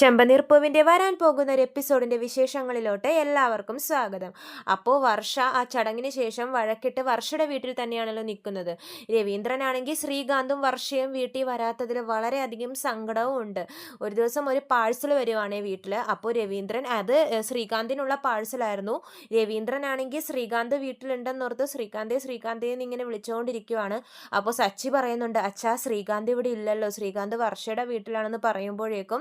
ചെമ്പനീർപ്പൂവിന്റെ വരാൻ പോകുന്ന ഒരു എപ്പിസോഡിന്റെ വിശേഷങ്ങളിലോട്ട് എല്ലാവർക്കും സ്വാഗതം. അപ്പോൾ വർഷ ആ ചടങ്ങിന് ശേഷം വഴക്കിട്ട് വർഷയുടെ വീട്ടിൽ തന്നെയാണല്ലോ നിൽക്കുന്നത്. രവീന്ദ്രനാണെങ്കിൽ ശ്രീകാന്തും വർഷയും വീട്ടിൽ വരാത്തതിൽ വളരെയധികം സങ്കടവും ഉണ്ട്. ഒരു ദിവസം ഒരു പാഴ്സൽ വരുവാണേ വീട്ടിൽ. അപ്പോൾ രവീന്ദ്രൻ അത് ശ്രീകാന്തിനുള്ള പാഴ്സലായിരുന്നു. രവീന്ദ്രനാണെങ്കിൽ ശ്രീകാന്ത് വീട്ടിലുണ്ടെന്നോർത്ത് ശ്രീകാന്തെ ശ്രീകാന്തേ ഇങ്ങനെ വിളിച്ചുകൊണ്ടിരിക്കുവാണ്. അപ്പോൾ സച്ചി പറയുന്നുണ്ട് അച്ഛാ ശ്രീകാന്ത് ഇവിടെ ഇല്ലല്ലോ. ശ്രീകാന്ത് വർഷയുടെ വീട്ടിലാണെന്ന് പറയുമ്പോഴേക്കും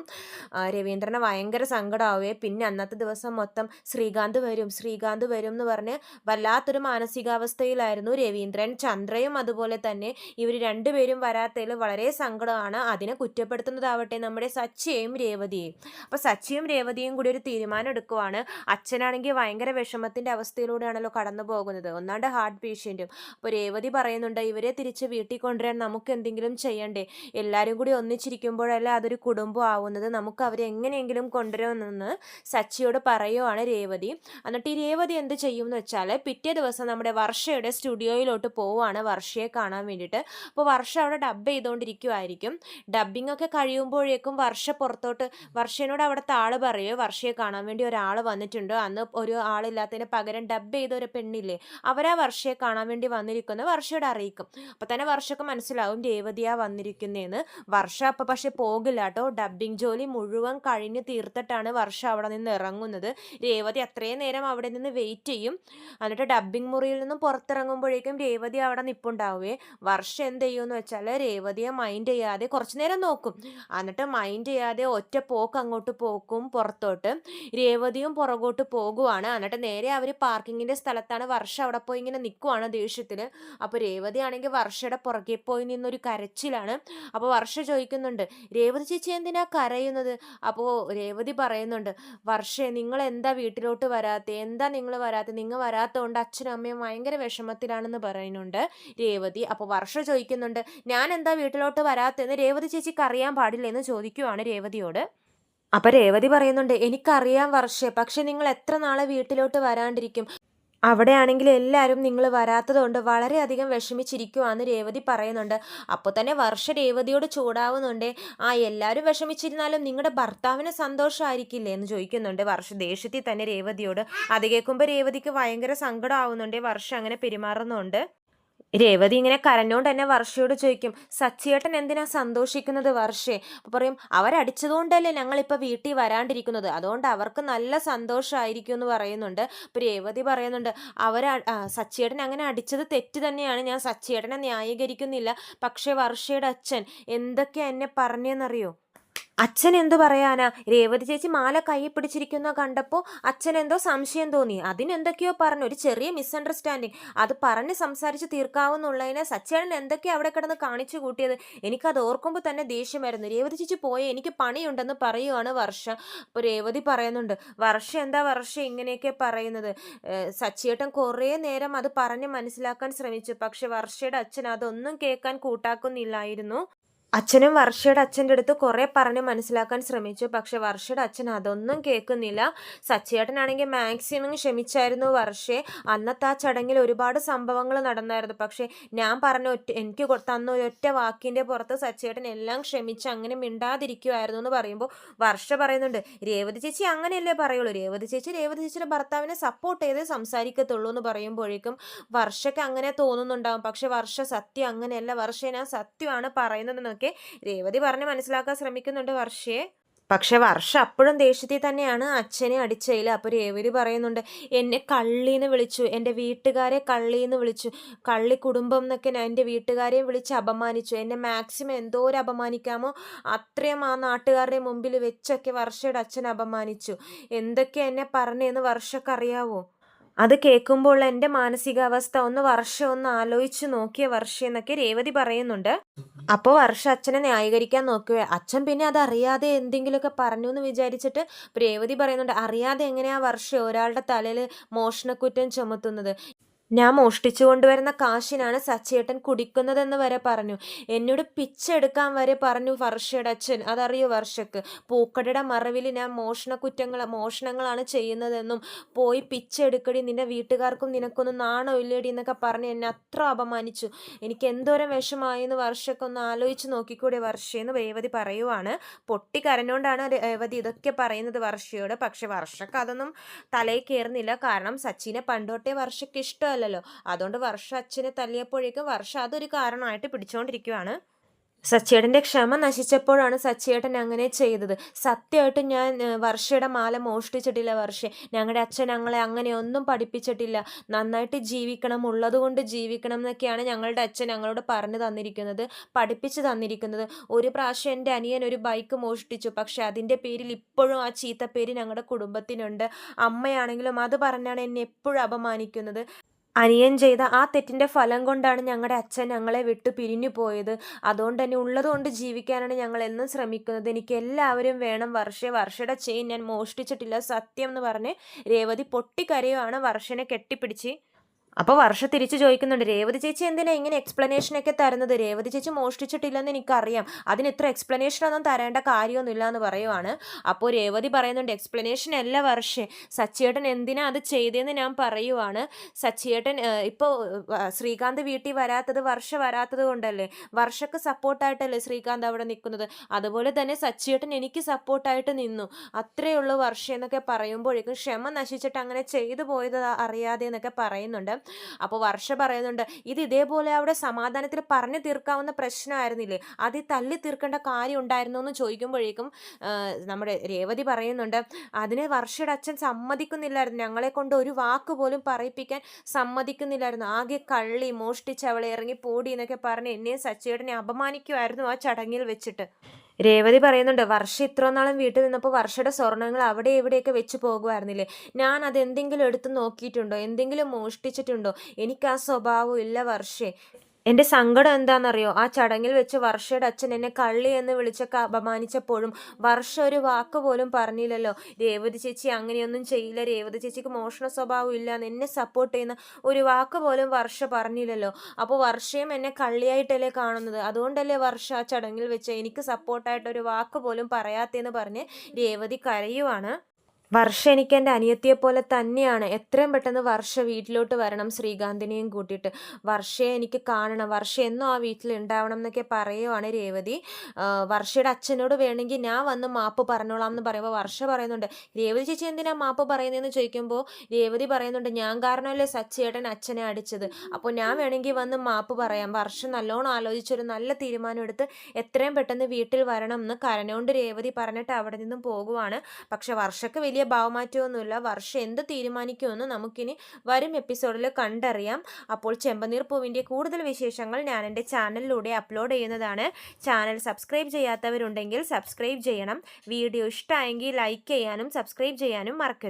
രവീന്ദ്രന് ഭയങ്കര സങ്കടമാവേ പിന്നെ അന്നത്തെ ദിവസം മൊത്തം ശ്രീകാന്ത് വരും ശ്രീകാന്ത് വരും എന്ന് പറഞ്ഞ് വല്ലാത്തൊരു മാനസികാവസ്ഥയിലായിരുന്നു രവീന്ദ്രൻ. ചന്ദ്രയും അതുപോലെ തന്നെ ഇവർ രണ്ടുപേരും വരാത്തതിൽ വളരെ സങ്കടമാണ്. അതിനെ കുറ്റപ്പെടുത്തുന്നതാവട്ടെ നമ്മുടെ സച്ചിയെയും രേവതിയെയും. അപ്പോൾ സച്ചിയും രേവതിയും കൂടി ഒരു തീരുമാനം എടുക്കുവാണ്. അച്ഛനാണെങ്കിൽ ഭയങ്കര വിഷമത്തിന്റെ അവസ്ഥയിലൂടെയാണല്ലോ കടന്നു പോകുന്നത്. ഒന്നാണ്ട് ഹാർട്ട് പേഷ്യന്റും അപ്പോൾ രേവതി പറയുന്നുണ്ട് ഇവരെ തിരിച്ച് വീട്ടിൽ കൊണ്ടുവരാൻ നമുക്ക് എന്തെങ്കിലും ചെയ്യണ്ടേ? എല്ലാവരും കൂടി ഒന്നിച്ചിരിക്കുമ്പോഴല്ലേ അതൊരു കുടുംബം ആവുന്നത്. നമുക്ക് അവരെ എങ്ങനെയെങ്കിലും കൊണ്ടുവരുമെന്ന് സച്ചിയോട് പറയുവാണ് രേവതി. എന്നിട്ട് ഈ രേവതി എന്ത് ചെയ്യും എന്ന് വെച്ചാൽ പിറ്റേ ദിവസം നമ്മുടെ വർഷയുടെ സ്റ്റുഡിയോയിലോട്ട് പോവുകയാണ് വർഷയെ കാണാൻ വേണ്ടിയിട്ട്. അപ്പോൾ വർഷ അവിടെ ഡബ് ചെയ്തുകൊണ്ടിരിക്കുമായിരിക്കും ഡബ്ബിംഗ് ഒക്കെ കഴിയുമ്പോഴേക്കും വർഷ പുറത്തോട്ട് വർഷേനോട് അവിടുത്തെ ആൾ പറയുമോ വർഷയെ കാണാൻ വേണ്ടി ഒരാൾ വന്നിട്ടുണ്ട്. അന്ന് ഒരു ആളില്ലാത്തതിന് പകരം ഡബ് ചെയ്ത ഒരു പെണ്ണില്ലേ അവരാ വർഷയെ കാണാൻ വേണ്ടി വന്നിരിക്കുന്നത് വർഷയോട് അറിയിക്കും. അപ്പോൾ തന്നെ വർഷക്ക് മനസ്സിലാവും രേവതിയാ വന്നിരിക്കുന്നതെന്ന് വർഷ അപ്പോൾ പക്ഷെ പോകില്ല കേട്ടോ. ഡബ്ബിംഗ് ജോലി മുഴുവൻ കഴിഞ്ഞ് തീർത്തിട്ടാണ് വർഷ അവിടെ നിന്ന് ഇറങ്ങുന്നത്. രേവതി അത്രയും നേരം അവിടെ നിന്ന് വെയിറ്റ് ചെയ്യും. എന്നിട്ട് ഡബ്ബിംഗ് മുറിയിൽ നിന്നും പുറത്തിറങ്ങുമ്പോഴേക്കും രേവതി അവിടെ നിപ്പുണ്ടാവുകയെ വർഷം എന്ത് ചെയ്യുമെന്ന് വെച്ചാൽ രേവതിയെ മൈൻഡ് ചെയ്യാതെ കുറച്ച് നേരം നോക്കും. എന്നിട്ട് മൈൻഡ് ചെയ്യാതെ ഒറ്റ പോക്ക് അങ്ങോട്ട് പോക്കും പുറത്തോട്ട്. രേവതിയും പുറകോട്ട് പോകുവാണ്. എന്നിട്ട് നേരെ അവർ പാർക്കിങ്ങിന്റെ സ്ഥലത്താണ് വർഷം അവിടെ പോയി ഇങ്ങനെ നിൽക്കുവാണ് ദേഷ്യത്തിൽ അപ്പോൾ രേവതി ആണെങ്കിൽ വർഷയുടെ പുറകെ പോയി നിന്നൊരു കരച്ചിലാണ്. അപ്പോൾ വർഷ ചോദിക്കുന്നുണ്ട് രേവതി ചേച്ചി എന്തിനാ കരയുന്നത്? അപ്പോൾ രേവതി പറയുന്നുണ്ട് വർഷേ നിങ്ങൾ എന്താ വീട്ടിലോട്ട് വരാത്തെ? എന്താ നിങ്ങൾ വരാത്തെ? നിങ്ങൾ വരാത്തതുകൊണ്ട് അച്ഛനും അമ്മയും ഭയങ്കര വിഷമത്തിലാണെന്ന് പറയുന്നുണ്ട് രേവതി. അപ്പോൾ വർഷ ചോദിക്കുന്നുണ്ട് ഞാൻ എന്താ വീട്ടിലോട്ട് വരാത്തതെന്ന് രേവതി ചേച്ചിക്ക് അറിയാൻ പാടില്ല? എന്ന് ചോദിക്കുവാണ് രേവതിയോട്. അപ്പം രേവതി പറയുന്നുണ്ട് എനിക്കറിയാം വർഷേ പക്ഷെ നിങ്ങൾ എത്ര നാളെ വീട്ടിലോട്ട് വരാണ്ടിരിക്കും? അവിടെയാണെങ്കിൽ എല്ലാവരും നിങ്ങൾ വരാത്തതുകൊണ്ട് വളരെയധികം വിഷമിച്ചിരിക്കുവാന്ന് രേവതി പറയുന്നുണ്ട്. അപ്പോൾ തന്നെ വർഷ രേവതിയോട് ചൂടാവുന്നുണ്ട്. ആ എല്ലാവരും വിഷമിച്ചിരുന്നാലും നിങ്ങളുടെ ഭർത്താവിന് സന്തോഷമായിരിക്കില്ലേ എന്ന് ചോദിക്കുന്നുണ്ട് വർഷ ദേഷ്യത്തിൽ തന്നെ രേവതിയോട്. അത് കേൾക്കുമ്പോൾ രേവതിക്ക് ഭയങ്കര സങ്കടമാവുന്നുണ്ട് വർഷം അങ്ങനെ പെരുമാറുന്നുണ്ട്. രേവതി ഇങ്ങനെ കരഞ്ഞോണ്ട് തന്നെ വർഷയോട് ചോദിക്കും സച്ചിയേട്ടൻ എന്തിനാ സന്തോഷിക്കുന്നത് വർഷേ? അപ്പോൾ പറയും അവരടിച്ചതുകൊണ്ടല്ലേ ഞങ്ങളിപ്പോൾ വീട്ടിൽ വരാണ്ടിരിക്കുന്നത്. അതുകൊണ്ട് അവർക്ക് നല്ല സന്തോഷമായിരിക്കും എന്ന് പറയുന്നുണ്ട്. അപ്പോൾ രേവതി പറയുന്നുണ്ട് അവർ സച്ചിയേട്ടൻ അങ്ങനെ അടിച്ചത് തെറ്റ് തന്നെയാണ്. ഞാൻ സച്ചിയേട്ടനെ ന്യായീകരിക്കുന്നില്ല. പക്ഷേ വർഷയുടെ അച്ഛൻ എന്തൊക്കെ എന്നെ പറഞ്ഞെന്നറിയോ? അച്ഛൻ എന്തു പറയാനാ? രേവതി ചേച്ചി മാല കൈ പിടിച്ചിരിക്കുന്ന കണ്ടപ്പോൾ അച്ഛൻ എന്തോ സംശയം തോന്നി. അതിനെന്തൊക്കെയോ പറഞ്ഞു. ഒരു ചെറിയ മിസ്അണ്ടർസ്റ്റാൻഡിങ് അത് പറഞ്ഞ് സംസാരിച്ച് തീർക്കാവുന്നുള്ളതിനെ സച്ചേടൻ എന്തൊക്കെയോ അവിടെ കിടന്ന് കാണിച്ചു കൂട്ടിയത്? എനിക്കത് ഓർക്കുമ്പോൾ തന്നെ ദേഷ്യമായിരുന്നു. രേവതി ചേച്ചി പോയേ എനിക്ക് പണിയുണ്ടെന്ന് പറയുവാണ് വർഷ. അപ്പോൾ രേവതി പറയുന്നുണ്ട് വർഷ എന്താ വർഷ ഇങ്ങനെയൊക്കെ പറയുന്നത്? സച്ചിയേട്ടൻ കുറേ നേരം അത് പറഞ്ഞ് മനസ്സിലാക്കാൻ ശ്രമിച്ചു. പക്ഷെ വർഷയുടെ അച്ഛൻ അതൊന്നും കേൾക്കാൻ കൂട്ടാക്കുന്നില്ലായിരുന്നു. അച്ഛനും വർഷയുടെ അച്ഛന്റെ അടുത്ത് കുറേ പറഞ്ഞ് മനസ്സിലാക്കാൻ ശ്രമിച്ചു. പക്ഷെ വർഷയുടെ അച്ഛൻ അതൊന്നും കേൾക്കുന്നില്ല. സച്ചിയേട്ടനാണെങ്കിൽ മാക്സിമം ക്ഷമിച്ചായിരുന്നു വർഷേ. അന്നത്തെ ആ ചടങ്ങിൽ ഒരുപാട് സംഭവങ്ങൾ നടന്നായിരുന്നു. പക്ഷേ ഞാൻ പറഞ്ഞ ഒറ്റ എനിക്ക് തന്ന ഒരൊറ്റ വാക്കിന്റെ പുറത്ത് സച്ചിയേട്ടൻ എല്ലാം ക്ഷമിച്ച് അങ്ങനെ മിണ്ടാതിരിക്കുമായിരുന്നു എന്ന് പറയുമ്പോൾ വർഷ പറയുന്നുണ്ട് രേവതി ചേച്ചി അങ്ങനെയല്ലേ പറയുള്ളൂ. രേവതി ചേച്ചി രേവതി ചേച്ചിയുടെ ഭർത്താവിനെ സപ്പോർട്ട് ചെയ്തേ സംസാരിക്കത്തുള്ളൂ എന്ന് പറയുമ്പോഴേക്കും വർഷയ്ക്ക് അങ്ങനെ തോന്നുന്നുണ്ടാവും. പക്ഷെ വർഷ സത്യം അങ്ങനെയല്ല. വർഷ ഞാൻ സത്യമാണ് പറയുന്നതെന്നൊക്കെ രേവതി പറഞ്ഞ് മനസ്സിലാക്കാൻ ശ്രമിക്കുന്നുണ്ട് വർഷയെ പക്ഷെ വർഷ അപ്പോഴും ദേഷ്യത്തിൽ തന്നെയാണ് അച്ഛനെ അടിച്ചതിൽ അപ്പോൾ രേവതി പറയുന്നുണ്ട് എന്നെ കള്ളീന്ന് വിളിച്ചു. എന്റെ വീട്ടുകാരെ കള്ളീന്ന് വിളിച്ചു. കള്ളി കുടുംബം എന്നൊക്കെ ഞാൻ എന്റെ വീട്ടുകാരെയും വിളിച്ച് അപമാനിച്ചു. എന്നെ മാക്സിമം എന്തോരം അപമാനിക്കാമോ? അത്രയും ആ നാട്ടുകാരുടെ മുമ്പിൽ വെച്ചൊക്കെ വർഷയുടെ അച്ഛൻ അപമാനിച്ചു. എന്തൊക്കെ എന്നെ പറഞ്ഞതെന്ന് വർഷക്കറിയാവോ? അത് കേൾക്കുമ്പോൾ എന്റെ മാനസികാവസ്ഥ ഒന്ന് വർഷം ഒന്ന് ആലോചിച്ച് നോക്കിയ വർഷ എന്നൊക്കെ രേവതി പറയുന്നുണ്ട്. അപ്പോൾ വർഷ അച്ഛനെ ന്യായീകരിക്കാൻ നോക്കുക അച്ഛൻ പിന്നെ അത് അറിയാതെ എന്തെങ്കിലുമൊക്കെ പറഞ്ഞു എന്ന് വിചാരിച്ചിട്ട് രേവതി പറയുന്നുണ്ട് അറിയാതെ എങ്ങനെയാ വർഷ ഒരാളുടെ തലയിൽ മോഷണക്കുറ്റം ചുമത്തുന്നത്? ഞാൻ മോഷ്ടിച്ചു കൊണ്ടുവരുന്ന കാശിനാണ് സച്ചിയേട്ടൻ കുടിക്കുന്നതെന്ന് വരെ പറഞ്ഞു. എന്നോട് പിച്ചെടുക്കാൻ വരെ പറഞ്ഞു വർഷയുടെ അച്ഛൻ. അതറിയോ വർഷക്ക്? പൂക്കടയുടെ മറവിൽ ഞാൻ മോഷണ കുറ്റങ്ങൾ മോഷണങ്ങളാണ് ചെയ്യുന്നതെന്നും പോയി പിച്ചെടുക്കടി നിന്റെ വീട്ടുകാർക്കും നിനക്കൊന്നും നാണോ ഇല്ലേടി എന്നൊക്കെ പറഞ്ഞ് എന്നെ അത്ര അപമാനിച്ചു. എനിക്ക് എന്തോരം വിഷമായെന്ന് വർഷക്ക് ഒന്ന് ആലോചിച്ച് നോക്കിക്കൂടെ വർഷയെന്ന് രേവതി പറയുവാണ്. പൊട്ടി കരഞ്ഞോണ്ടാണ് രേവതി ഇതൊക്കെ പറയുന്നത് വർഷയോട്. പക്ഷെ വർഷക്ക് അതൊന്നും തലയിൽ കയറുന്നില്ല കാരണം സച്ചിനെ പണ്ടോട്ടേ വർഷക്ക് ഇഷ്ടമല്ല. അല്ലല്ലോ. അതുകൊണ്ട് വർഷ അച്ഛനെ തല്ലിയപ്പോഴേക്കും വർഷ അതൊരു കാരണമായിട്ട് പിടിച്ചുകൊണ്ടിരിക്കുവാണ് സച്ചിയേട്ടന്റെ ക്ഷമ നശിച്ചപ്പോഴാണ് സച്ചിയേട്ടൻ അങ്ങനെ ചെയ്തത്. സത്യമായിട്ട് ഞാൻ വർഷയുടെ മാല മോഷ്ടിച്ചിട്ടില്ല വർഷേ. ഞങ്ങളുടെ അച്ഛൻ ഞങ്ങളെ അങ്ങനെയൊന്നും പഠിപ്പിച്ചിട്ടില്ല. നന്നായിട്ട് ജീവിക്കണം ഉള്ളതുകൊണ്ട് ജീവിക്കണം എന്നൊക്കെയാണ് ഞങ്ങളുടെ അച്ഛൻ ഞങ്ങളോട് പറഞ്ഞു തന്നിരിക്കുന്നത് പഠിപ്പിച്ച് തന്നിരിക്കുന്നത്. ഒരു പ്രാവശ്യം എന്റെ അനിയൻ ഒരു ബൈക്ക് മോഷ്ടിച്ചു. പക്ഷെ അതിന്റെ പേരിൽ ഇപ്പോഴും ആ ചീത്ത പേര് ഞങ്ങളുടെ കുടുംബത്തിനുണ്ട്. അമ്മയാണെങ്കിലും അത് പറഞ്ഞാണ് എന്നെ എപ്പോഴും അപമാനിക്കുന്നത്. അനിയൻ ചെയ്ത ആ തെറ്റിന്റെ ഫലം കൊണ്ടാണ് ഞങ്ങളുടെ അച്ഛൻ ഞങ്ങളെ വിട്ട് പിരിഞ്ഞു പോയത്. അതുകൊണ്ട് തന്നെ ഉള്ളതുകൊണ്ട് ജീവിക്കാനാണ് ഞങ്ങൾ എന്നും ശ്രമിക്കുന്നത്. എനിക്ക് എല്ലാവരും വേണം വർഷേ വർഷയുടെ ചെയിൻ ഞാൻ മോഷ്ടിച്ചിട്ടില്ല. സത്യം എന്ന് പറഞ്ഞ് രേവതി പൊട്ടിക്കരയുവാണ് വർഷനെ കെട്ടിപ്പിടിച്ച്. അപ്പോൾ വർഷ തിരിച്ചു ചോദിക്കുന്നുണ്ട് രേവതി ചേച്ചി എന്തിനാ ഇങ്ങനെ എക്സ്പ്ലനേഷൻ ഒക്കെ തരുന്നത്? രേവതി ചേച്ചി മോഷ്ടിച്ചിട്ടില്ലെന്ന് എനിക്കറിയാം. അതിന് ഇത്ര എക്സ്പ്ലനേഷൻ ഒന്നും തരേണ്ട കാര്യമൊന്നുമില്ല എന്ന് പറയുവാണ്. അപ്പോൾ രേവതി പറയുന്നുണ്ട് എക്സ്പ്ലനേഷൻ അല്ല വർഷേ. സച്ചിയേട്ടൻ എന്തിനാ അത് ചെയ്തതെന്ന് ഞാൻ പറയുവാണ്. സച്ചിയേട്ടൻ ഇപ്പോൾ ശ്രീകാന്ത് വീട്ടിൽ വരാത്തത് വർഷ വരാത്തത് കൊണ്ടല്ലേ? വർഷക്ക് സപ്പോർട്ടായിട്ടല്ലേ ശ്രീകാന്ത് അവിടെ നിൽക്കുന്നത്? അതുപോലെ തന്നെ സച്ചിയേട്ടൻ എനിക്ക് സപ്പോർട്ടായിട്ട് നിന്നു. അത്രയേ ഉള്ളൂ വർഷ എന്നൊക്കെ പറയുമ്പോഴേക്കും ക്ഷമ നശിച്ചിട്ട് അങ്ങനെ ചെയ്തു പോയത് അറിയാതെ എന്നൊക്കെ പറയുന്നുണ്ട്. അപ്പോൾ വർഷ പറയുന്നുണ്ട് ഇത് ഇതേപോലെ അവിടെ സമാധാനത്തിൽ പറഞ്ഞു തീർക്കാവുന്ന പ്രശ്നമായിരുന്നില്ലേ? അത് തല്ലി തീർക്കേണ്ട കാര്യം ഉണ്ടായിരുന്നു? എന്ന് ചോദിക്കുമ്പോഴേക്കും നമ്മുടെ രേവതി പറയുന്നുണ്ട് അതിന് വർഷയുടെ അച്ഛൻ സമ്മതിക്കുന്നില്ലായിരുന്നു. ഞങ്ങളെ കൊണ്ട് ഒരു വാക്ക് പോലും പറയിപ്പിക്കാൻ സമ്മതിക്കുന്നില്ലായിരുന്നു. ആകെ കള്ളി മോഷ്ടിച്ച് അവളെ ഇറങ്ങി പോടി എന്നൊക്കെ പറഞ്ഞ് എന്നെയും സച്ചേട്ടനെ അപമാനിക്കുമായിരുന്നു ആ ചടങ്ങിൽ വെച്ചിട്ട്. രേവതി പറയുന്നുണ്ട് വർഷ ഇത്ര നാളും വീട്ടിൽ നിന്നപ്പോൾ വർഷയുടെ സ്വർണങ്ങൾ അവിടെ എവിടെയൊക്കെ വെച്ച് പോകുമായിരുന്നില്ലേ? ഞാൻ അത് എന്തെങ്കിലും എടുത്ത് നോക്കിയിട്ടുണ്ടോ? എന്തെങ്കിലും മോഷ്ടിച്ചിട്ടുണ്ടോ? എനിക്ക് ആ സ്വഭാവം ഇല്ല വർഷേ. എന്റെ സങ്കടം എന്താണെന്നറിയോ? ആ ചടങ്ങിൽ വെച്ച് വർഷയുടെ അച്ഛൻ എന്നെ കള്ളി എന്ന് വിളിച്ചൊക്കെ അപമാനിച്ചപ്പോഴും വർഷ ഒരു വാക്ക് പോലും പറഞ്ഞില്ലല്ലോ. രേവതി ചേച്ചി അങ്ങനെയൊന്നും ചെയ്യില്ല. രേവതി ചേച്ചിക്ക് മോഷണ സ്വഭാവം ഇല്ല. എന്ന് സപ്പോർട്ട് ചെയ്യുന്ന ഒരു വാക്ക് പോലും വർഷ പറഞ്ഞില്ലല്ലോ. അപ്പോൾ വർഷയും എന്നെ കള്ളിയായിട്ടല്ലേ കാണുന്നത്? അതുകൊണ്ടല്ലേ വർഷ ആ ചടങ്ങിൽ വെച്ച് എനിക്ക് സപ്പോർട്ടായിട്ട് ഒരു വാക്ക് പോലും പറയാത്തേന്ന് പറഞ്ഞ് രേവതി കരയുവാണ്. വർഷ എനിക്ക് എന്റെ അനിയത്തിയെ പോലെ തന്നെയാണ്. എത്രയും പെട്ടെന്ന് വർഷ വീട്ടിലോട്ട് വരണം ശ്രീകാന്തിനെയും കൂട്ടിയിട്ട്. വർഷയെ എനിക്ക് കാണണം. വർഷ എന്നും ആ വീട്ടിൽ ഉണ്ടാവണം എന്നൊക്കെ പറയുവാണ് രേവതി. വർഷയുടെ അച്ഛനോട് വേണമെങ്കിൽ ഞാൻ വന്ന് മാപ്പ് പറഞ്ഞോളാം എന്ന് പറയുമ്പോൾ വർഷ പറയുന്നുണ്ട്. രേവതി ചേച്ചി എന്തിനാ മാപ്പ് പറയുന്നതെന്ന് ചോദിക്കുമ്പോൾ രേവതി പറയുന്നുണ്ട് ഞാൻ കാരണമല്ലേ സച്ചിയേട്ടൻ അച്ഛനെ അടിച്ചത്. അപ്പോൾ ഞാൻ വേണമെങ്കിൽ വന്ന് മാപ്പ് പറയാം. വർഷം നല്ലോണം ആലോചിച്ചൊരു നല്ല തീരുമാനം എടുത്ത് എത്രയും പെട്ടെന്ന് വീട്ടിൽ വരണം എന്ന് കരനോണ്ട് രേവതി പറഞ്ഞിട്ട് അവിടെ നിന്നും പോകുവാണ്. പക്ഷെ വർഷക്ക് വലിയ വലിയ ഭാവമാറ്റമൊന്നുമില്ല. വർഷം എന്ത് തീരുമാനിക്കുമെന്ന് നമുക്കിനി വരും എപ്പിസോഡിൽ കണ്ടറിയാം. അപ്പോൾ ചെമ്പനീർ പൂവിന്റെ കൂടുതൽ വിശേഷങ്ങൾ ഞാൻ എന്റെ ചാനലിലൂടെ അപ്ലോഡ് ചെയ്യുന്നതാണ്. ചാനൽ സബ്സ്ക്രൈബ് ചെയ്യാത്തവരുണ്ടെങ്കിൽ സബ്സ്ക്രൈബ് ചെയ്യണം. വീഡിയോ ഇഷ്ടമായെങ്കിൽ ലൈക്ക് ചെയ്യാനും സബ്സ്ക്രൈബ് ചെയ്യാനും മറക്കരുത്.